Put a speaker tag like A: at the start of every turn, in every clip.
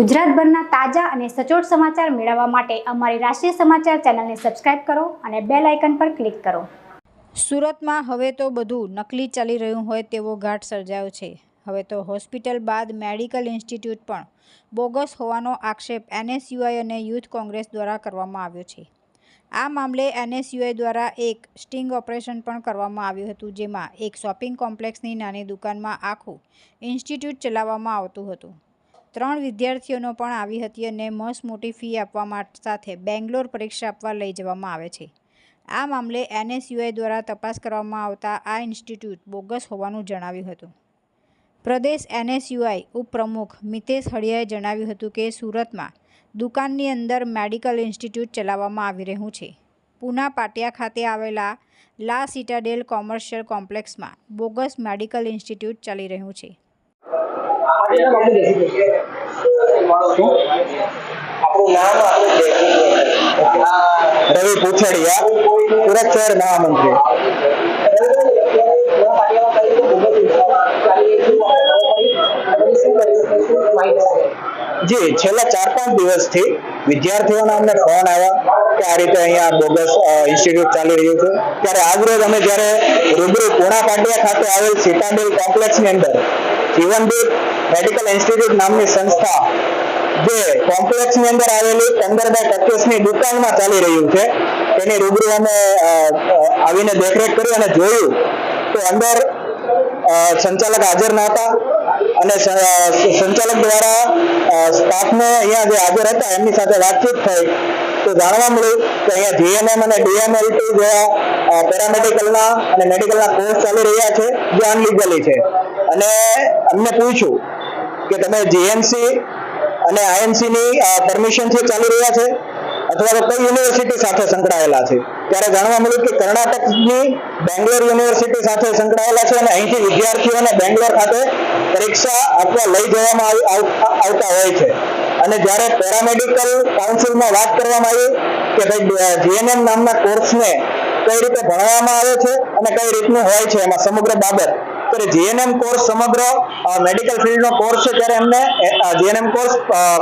A: ગુજરાતભરના તાજા અને સચોટ સમાચાર મેળવવા માટે અમારી રાષ્ટ્રીય સમાચાર ચેનલને સબસ્ક્રાઇબ કરો અને બેલ આઇકન પર ક્લિક કરો.
B: સુરતમાં હવે તો બધું નકલી ચાલી રહ્યું હોય તેવો ઘાટ સર્જાયો છે. હવે તો હોસ્પિટલ બાદ મેડિકલ ઇન્સ્ટિટ્યૂટ પણ બોગસ હોવાનો આક્ષેપ એનએસયુઆઈ અને યુથ કોંગ્રેસ દ્વારા કરવામાં આવ્યો છે. આ મામલે એનએસયુઆઈ દ્વારા એક સ્ટિંગ ઓપરેશન પણ કરવામાં આવ્યું હતું, જેમાં એક શોપિંગ કોમ્પ્લેક્સની નાની દુકાનમાં આખું ઇન્સ્ટિટ્યૂટ ચલાવવામાં આવતું હતું. ત્રણ વિદ્યાર્થીઓનો પણ આવી હતી અને મસ મોટી ફી આપવા સાથે બેંગ્લોર પરીક્ષા આપવા લઈ જવામાં આવે છે. આ મામલે એનએસયુઆઈ દ્વારા તપાસ કરવામાં આવતા આ ઇન્સ્ટિટ્યૂટ બોગસ હોવાનું જણાવ્યું હતું. પ્રદેશ એનએસયુઆઈ ઉપપ્રમુખ મિતેશ હળિયાએ જણાવ્યું હતું કે સુરતમાં દુકાનની અંદર મેડિકલ ઇન્સ્ટિટ્યૂટ ચલાવવામાં આવી રહ્યું છે. પૂના પાટિયા ખાતે આવેલા લા સિટાડેલ કોમર્શિયલ કોમ્પ્લેક્સમાં બોગસ મેડિકલ ઇન્સ્ટિટ્યૂટ ચાલી રહ્યું છે.
C: રવિ પૂછડિયા સુરત શહેર મહામંત્રી. જી છેલ્લા ચાર પાંચ દિવસથી વિદ્યાર્થીઓના અમને ફોન આવ્યા કે આ રીતે અહીંયા બોગસ ઇન્સ્ટિટ્યૂટ ચાલી રહ્યું છે. ત્યારે આજરોજ અમે જ્યારે રૂબરૂ પૂણા પાટિયા ખાતે આવેલ સીતાબેલ કોમ્પ્લેક્સની અંદર જીવનદીપ મેડિકલ ઇન્સ્ટિટ્યૂટ નામની સંસ્થા જે કોમ્પ્લેક્સની અંદર આવેલી પંદર બાય પચીસની દુકાનમાં ચાલી રહ્યું છે. તેની રૂબરૂ અમે આવીને દેખરેખ કરી અને જોયું તો અંદર સંચાલક હાજર ન હતા અને સંચાલક દ્વારા સ્ટાફને અહીંયા જે હાજર હતા એમની સાથે વાતચીત થઈ તો જાણવા મળ્યું કે અહીંયા જીએનએમ અને ડીએમએલટી જેવા પેરામેડિકલના અને મેડિકલના કોર્સ ચાલી રહ્યા છે, જે અનલીગલી છે. અને અમને પૂછ્યું કે તમે જીએમસી અને આઈએમસીની પરમિશનથી ચાલી રહ્યા છે? અથવા તો કઈ યુનિવર્સિટી સાથે સંકળાયેલા છે? ત્યારે જાણવા મળ્યું કે કર્ણાટકની બેંગ્લોર યુનિવર્સિટી સાથે સંકળાયેલા છે અને અહીંથી વિદ્યાર્થીઓને બેંગ્લોર ખાતે પરીક્ષા આપવા લઈ જવામાં આવી- આવતા હોય છે. અને જ્યારે પેરામેડિકલ કાઉન્સિલમાં વાત કરવામાં આવી કે ભાઈ જીએનએમ નામના કોર્સને કઈ રીતે ભણવામાં આવે છે અને કઈ રીતનું હોય છે એમાં સમગ્ર બાબત ત્યારે જીએનએમ કોર્સ સમગ્ર મેડિકલ ફિલ્ડનો કોર્સ છે, ત્યારે એમને જીએનએમ કોર્સ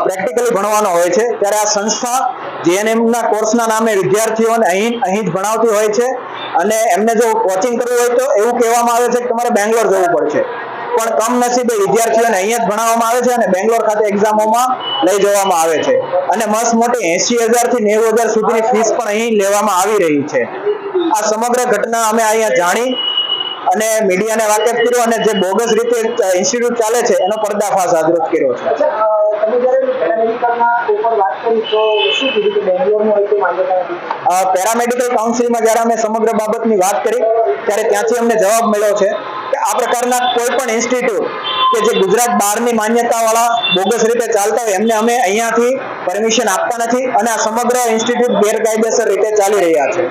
C: પ્રેક્ટિકલી ભણવાનો હોય છે. ત્યારે આ સંસ્થા જીએનએમના કોર્સના નામે વિદ્યાર્થીઓને અહીં અહીં જ ભણાવતી હોય છે. અને એમને જો કોચિંગ કરવું હોય તો એવું કહેવામાં આવે છે કે તમારે બેંગ્લોર જવું પડશે. પણ કમનસીબે વિદ્યાર્થીઓને અહીંયા જ ભણાવવામાં આવે છે અને બેંગ્લોર ખાતે એક્ઝામોમાં લઈ જવામાં આવે છે. અને મસ્ત મોટી એસી હજારથી નેવું હજાર સુધીની ફીસ પણ અહીં લેવામાં આવી રહી છે. આ સમગ્ર ઘટના અમે અહીંયા જાણી અને મીડિયાને વાકેફ કર્યો અને જે બોગસ રીતે ઇન્સ્ટિટ્યૂટ ચાલે છે એનો પર્દાફાશ આજરોજ કર્યો છે. પેરામેડિકલ કાઉન્સિલમાં જ્યારે અમે સમગ્ર બાબતની વાત કરી ત્યારે ત્યાંથી અમને જવાબ મળ્યો છે કે આ પ્રકારના કોઈ પણ ઇન્સ્ટિટ્યૂટ કે જે ગુજરાત બહારની માન્યતાવાળા બોગસ રીતે ચાલતા હોય એમને અમે અહીંયાથી પરમિશન આપતા નથી અને આ સમગ્ર ઇન્સ્ટિટ્યૂટ ગેરકાયદેસર રીતે ચાલી રહ્યા છે.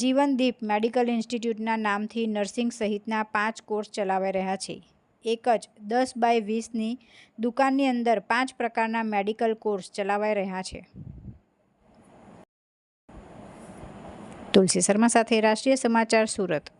B: જીવનદીપ મેડિકલ ઇન્સ્ટિટ્યૂટના નામથી નર્સિંગ સહિતના પાંચ કોર્સ ચલાવાઈ રહ્યા છે. એક જ દસ બાય વીસની દુકાનની અંદર પાંચ પ્રકારના મેડિકલ કોર્સ ચલાવાઈ રહ્યા છે. તુલસી શર્મા સાથે રાષ્ટ્રીય સમાચાર સુરત.